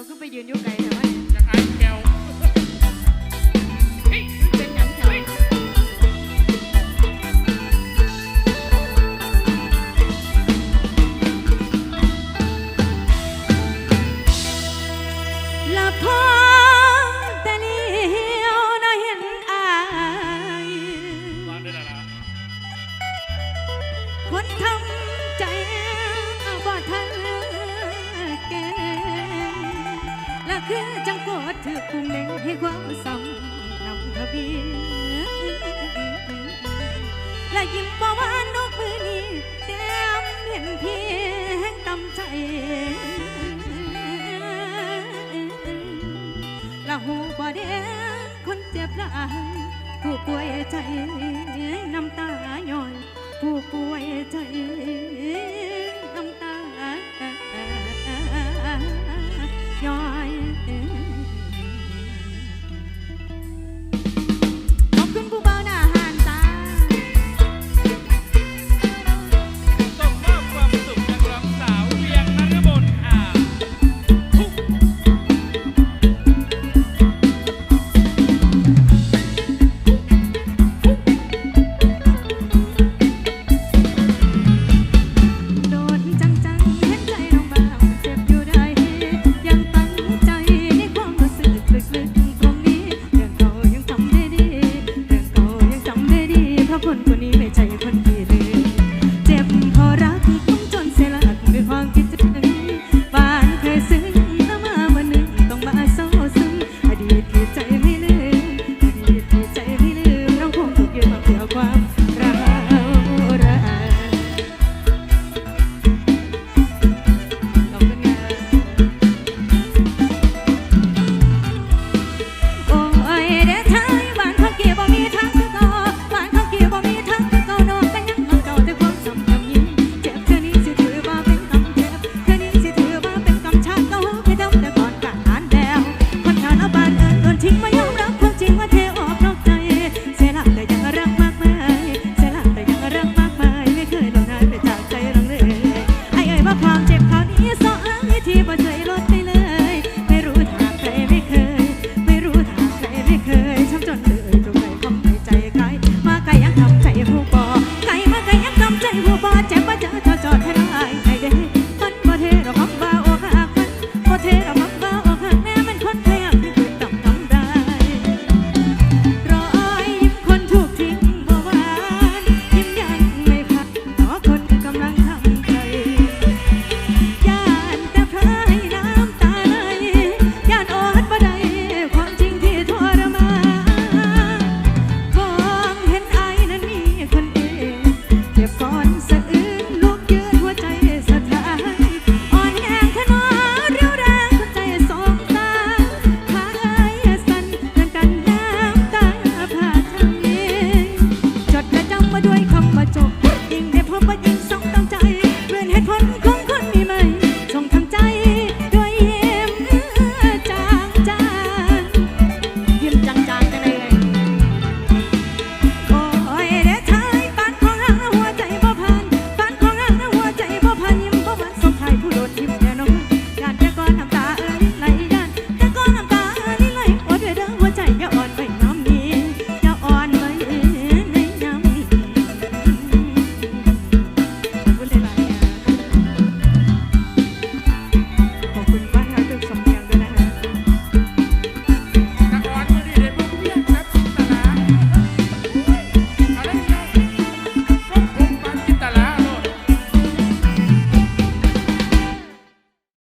าก็ไปยืนอยู่ไกลแต่ว่าจะอายแก้วเฮ้ยเป็นหยังแถวละพอแต่เลี้ยวน่าเห็นอาย วางได้แล้วนะคนทำ คือจังกอดถือคุ้งเล่งให้ความสำนำทะเบียนและยิ้มบ่หวานนกมือนี้แต้มเห็นเพียงตำใจและหูบ่เด้คนเจ็บหลายผู้ป่วยใจน้ำตาย้อยผู้ป่วยใจ down, down. i'm Ik ben blij.